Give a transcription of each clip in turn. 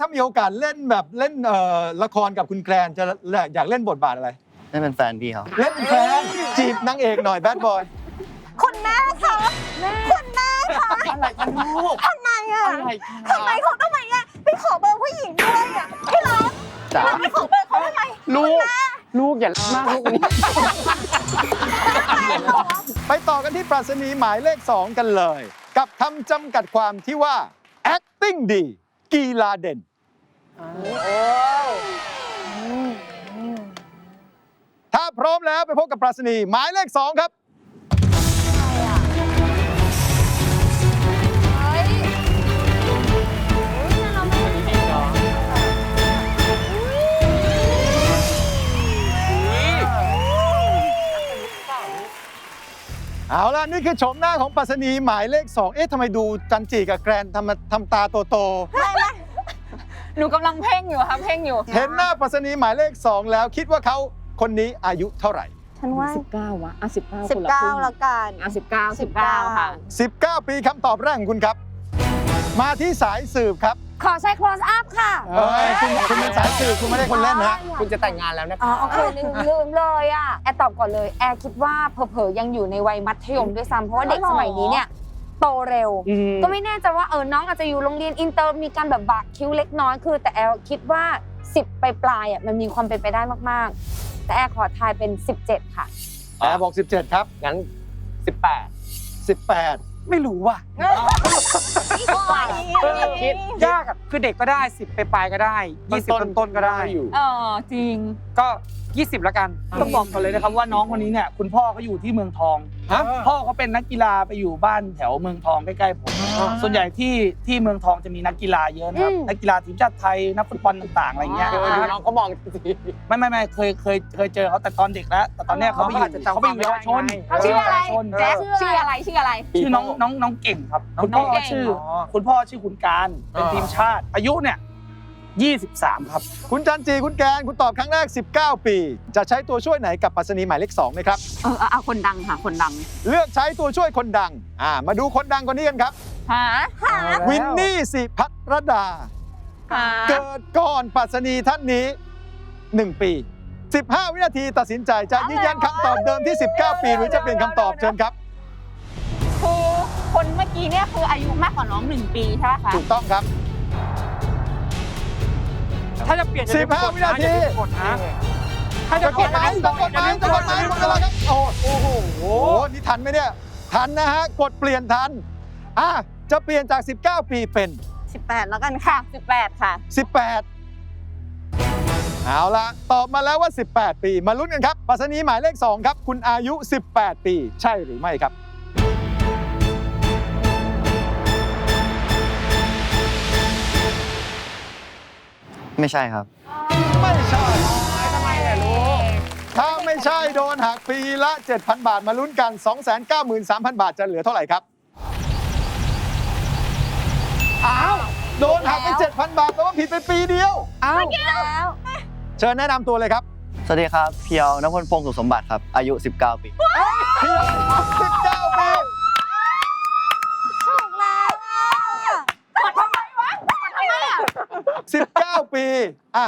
ถ้ามีโอกาสเล่นแบบเล่นเอ่อละครกับคุณแกรนจะอยากเล่นบทบาทอะไรนั่นเป็นแฟนพี่เขาเล่นเป็นแฟนจีบนางเอกหน่อยแบดบอยคุณแม่คะคุณแม่คะอะไรกันลูกทำไมอะอะไรคะทำไมเขาทำไมอะไปขอเบอร์ผู้หญิงด้วยอะพี่รักจ๋าไปขอเบอร์เขาทำไมลูก ลูกอย่ารักมากลูกนี้ไปต่อกันที่ปรัชนีหมายเลข 2 กันเลย กับคำจำกัดความที่ว่า acting ดี กีฬาเด่น ถ้าพร้อมแล้วไปพบกับปรัชนีหมายเลข 2 ครับ เอาล่ะ นี่คือโฉมหน้าของปรัชนีหมายเลข 2 เอ๊ะทำไมดูจันจีกับแกรนทำมาทำตาโต หนูกำลังเพ่งอยู่ค่ะเพ่งอยู่ๆเห็นหน้าปรัชนีหมายเลข 2 แล้วคิดว่าเขาคนนี้อายุเท่าไหร่ ฉันว่าสิบเก้าวะอะสิบเก้าสิบเก้าละกัน อะสิบเก้าสิบเก้าค่ะ 19 ปีคำตอบแรกของคุณครับ มาที่สายสืบครับขอใช้ close up ค่ะเอ้ยคุณคุณเป็นสายสืบคุณไม่ได้คนเล่นนะคุณจะแต่งงานแล้วนะอ๋อคะโอเคลืมลืมเลยอะแอร์ตอบก่อนเลย แอร์คิดว่าเผลอๆยังอยู่ในวัยมัธยมด้วยซ้ำเพราะว่าเด็กสมัยนี้เนี่ย โตเร็ว อืม ก็ไม่แน่ใจว่าเออน้องอาจจะอยู่โรงเรียนอินเตอร์มีการแบบบะคิ้วเล็กน้อยคือ แต่แอร์คิดว่า 10 ไปปลายๆอะมันมีความเป็นไปได้มากๆ แต่แอร์ขอทายเป็น 17 ค่ะแอร์บอก 17 ครับ งั้นสิบแปด18 ไม่รู้ว่ะคิดยากอะคือเด็กก็ได้ 10 ไปปลายๆก็ได้ 20ต้นต้นๆก็ได้อยู่เออจริง ก็ 20แล้วกัน ต้องบอกก่อนเลยนะครับว่าน้องคนนี้เนี่ยคุณพ่อเขาอยู่ที่เมืองทองฮะ พ่อเขาเป็นนักกีฬาไปอยู่บ้านแถวเมืองทองใกล้ๆผมส่วนใหญ่ที่ที่เมืองทองจะมีนักกีฬาเยอะนะครับอืม นักกีฬาทีมชาติไทยนักฟุตบอลต่างๆอะไรเงี้ยอ๋อน้องก็มองสิ ไม่ไม่ไม่เคยเคยเคยเจอเขาแต่ตอนเด็กแล้วแต่ตอนเนี้ยเขาไปอยู่เขาอาจจะจำเขาไปอยู่เยาวชนความไม่ได้ไงชื่ออะไรเยาวชนแจ๊คชื่ออะไรชื่ออะไร ชื่อน้องน้องน้องเก่งครับคุณพ่อน้องเก่ง ชื่อ อ๋อ คุณพ่อชื่อคุณการเป็นอ่าทีมชาติอายุเนี่ย 23 ครับ คุณจันจีคุณแกนคุณตอบครั้งแรก 19 ปี จะใช้ตัวช่วยไหนกับปรัชนีหมายเลข2นะครับ เออเอาเอาคนดังค่ะคนดังเลือกใช้ตัวช่วยคนดังอ่ามาดูคนดังคนนี้กันครับ หาวินนี่สิพัทรดา หาเกิดก่อนปรัชนีท่านนี้ 1 ปี 15 วินาทีตัดสินใจจะยืนยันคำตอบเดิมที่ 19 ปี หรือจะเปลี่ยนคำตอบเชิญครับ คือคนเมื่อกี้เนี่ยคืออายุมากกว่าน้องหนึ่งปีใช่ไหมคะถูกต้องครับ ถ้าจะเปลี่ยนสิบห้าวินาที อย่ลืมกดนะถ้าจะจะเปกลี่ยดนไหมจะกดไหมจะกดไหมหมดเวลาครับโอ้โอ้โหโอ้โหนี่ทันไหมเนี่ย ทันนะฮะ กดเปลี่ยนทัน อะ จะเปลี่ยนจาก 19 ปีเป็น 18 แล้วกันค่ะสิบแปดค่ะ 18 เอาละตอบมาแล้วว่า 18 ปี มาลุ้นกันครับปรัชนีหมายเลข 2 ครับ คุณอายุ 18 ปี ใช่หรือไม่ครับ ไม่ใช่ครับ ไม่ใช่ทำไมเนี่ยรู้ ถ้าไม่ใช่โดนหักปีละ 7,000 บาทมาลุ้นกัน 293,000 บาทจะเหลือเท่าไหร่ครับ อ้าว โดนหักไป 7,000 บาทแปลว่าผิดไปปีเดียว อ้าวแล้วเชิญแนะนำตัวเลยครับสวัสดีครับ เพียวนพพลพงศ์สุสมบัติครับ อายุ 19 ปี เพียง19 ปี อะ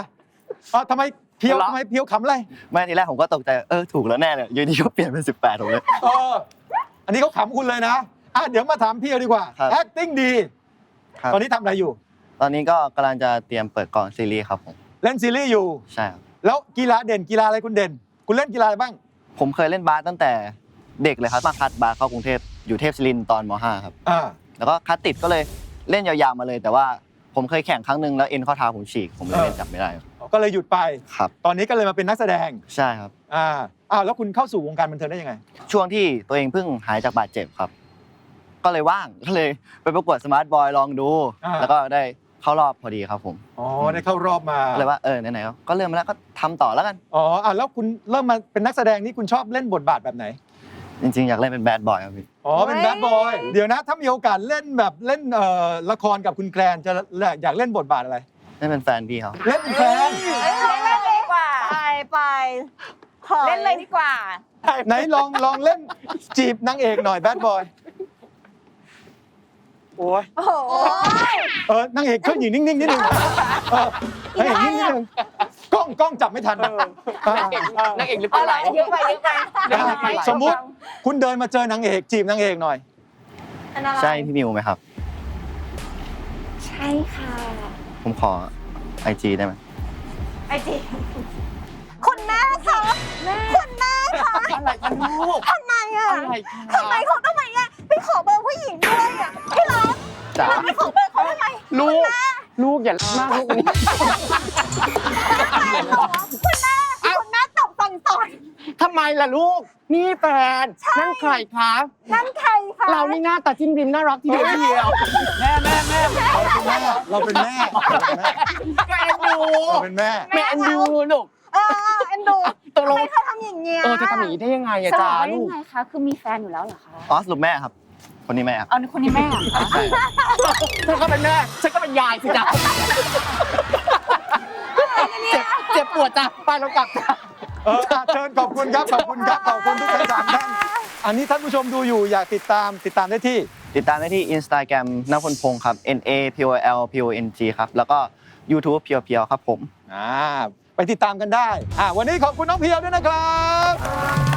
อะทำไมเพียวทำไมเพียวขำอะไรไม่ทีแรกผมก็ตกใจเออถูกแล้วแน่เลยอยูดีก็เปลี่ยนเป็น 18ผมเลย เอออันนี้เขาขำคุณเลยนะอะเดี๋ยวมาถามเพียวดีกว่า ครับ acting ดี ครับตอนนี้ทำอะไรอยู่ ตอนนี้ก็กำลังจะเตรียมเปิดกองซีรีส์ครับผมเล่นซีรีส์อยู่ ใช่ครับแล้วกีฬาเด่นกีฬาอะไรคุณเด่น คุณเล่นกีฬาอะไรบ้าง ผมเคยเล่นบาสตั้งแต่เด็กเลยครับมาคัดบาสเข้ากรุงเทพอยู่เทพศิรินทร์ตอนม .5 ครับ อ่า แล้วก็คัดติดก็เลยเล่นยาวๆมาเลย แต่ว่า ผมเคยแข่งครั้งหนึ่งแล้วเอ็นข้อเท้าผมฉีก ผมเลยเล่นจับไม่ได้ครับก็เลยหยุดไป ครับ ตอนนี้ก็เลยมาเป็นนักแสดง ใช่ครับ อ่า อ้าวแล้วคุณเข้าสู่วงการบันเทิงได้ยังไง ช่วงที่ตัวเองเพิ่งหายจากบาดเจ็บครับ ก็เลยว่าง ก็เลยไปประกวดสมาร์ทบอยลองดู อ่า แล้วก็ได้เข้ารอบพอดีครับผม อ๋อได้เข้ารอบมาก็เลยว่าเออไหนๆก็เริ่มมาแล้วก็ทำต่อแล้วกัน อ๋ออะแล้วคุณเริ่มมาเป็นนักแสดงนี่คุณชอบเล่นบทบาทแบบไหน จริงๆ อยากเล่นเป็นแบดบอยครับพี่ อ๋อ เป็นแบดบอย เดี๋ยวนะ ถ้ามีโอกาสเล่นแบบเล่นเอ่อละครกับคุณแกรนจะอยากเล่นบทบาทอะไร ได้เป็นแฟนพี่เขาเล่นเป็นแฟน เล่นเลยดีกว่า ไปไปขอเล่นเลยดีกว่า ไหนลองลองเล่นจีบนางเอกหน่อยแบดบอย โอ้ยโอ้โหเออนางเอกช่วยหญิงนิ่งๆนิดนึงเออนางเอกนิ่งนิดนึงกล้ องกล้องจับไม่ทันอะนางเอกหรือปลาไหลเยอะไปเยอะไปอะสมมุติคุณเดินมาเจอนางเอกจีบนางเอกหน่อย อันอะไรใช่พี่มิวไหมครับ ใช่ค่ะผมขอไอจีได้ไหมไอจีคุณแม่คะคุณแม่คะอะไรกันลูกทำไมอะอะไรคะทำไมเขาทำไมอะไปขอเบอร์ผู้หญิงด้วยอะพี่รักจ๋าไปขอเบอร์เขาทำไมลูก ลูกอย่ามากลูกนี้ ล่ะลูก นี่แฟนนั่นใครคะนั่นใครคะเรานี่หน้าตาจิ้มริมน่ารักทีเดียวเดียวแม่แม่แม่เราเป็นแม่แม่ดูเราเป็นแม่แม่เอ็นดูลูกเออเอ็นดูตกลทำงไมเธอทำอย่างเงี้ยเออจะทำอย่างนี้ได้ยังไงอะสรุจ้าปว่าลูยักงไงคะคือมีแฟนอยู่แล้วเหรอคะอ๋อสรุปแม่ครับ คนนี้แม่ครับเอาคนนี้แม่เหรอคะใช่เธอก็เป็นแม่ฉันก็เป็นยายสิจ้ะเจ็บเจ็บปวดจ้ะไปเรากลับจ้ะ เอออะเชิญขอบคุณครับ ขอบคุณครับ ขอบคุณทุกท่านสามท่าน อันนี้ท่านผู้ชมดูอยู่อยากติดตามติดตามได้ที่ ติดตามได้ที่ Instagram นพลพงศ์ครับ N A P O L P O N G ครับ แล้วก็ YouTube เพียวเพียวๆครับผม อ่า ไปติดตามกันได้ อ่า วันนี้ขอบคุณน้องเพียวด้วยนะครับ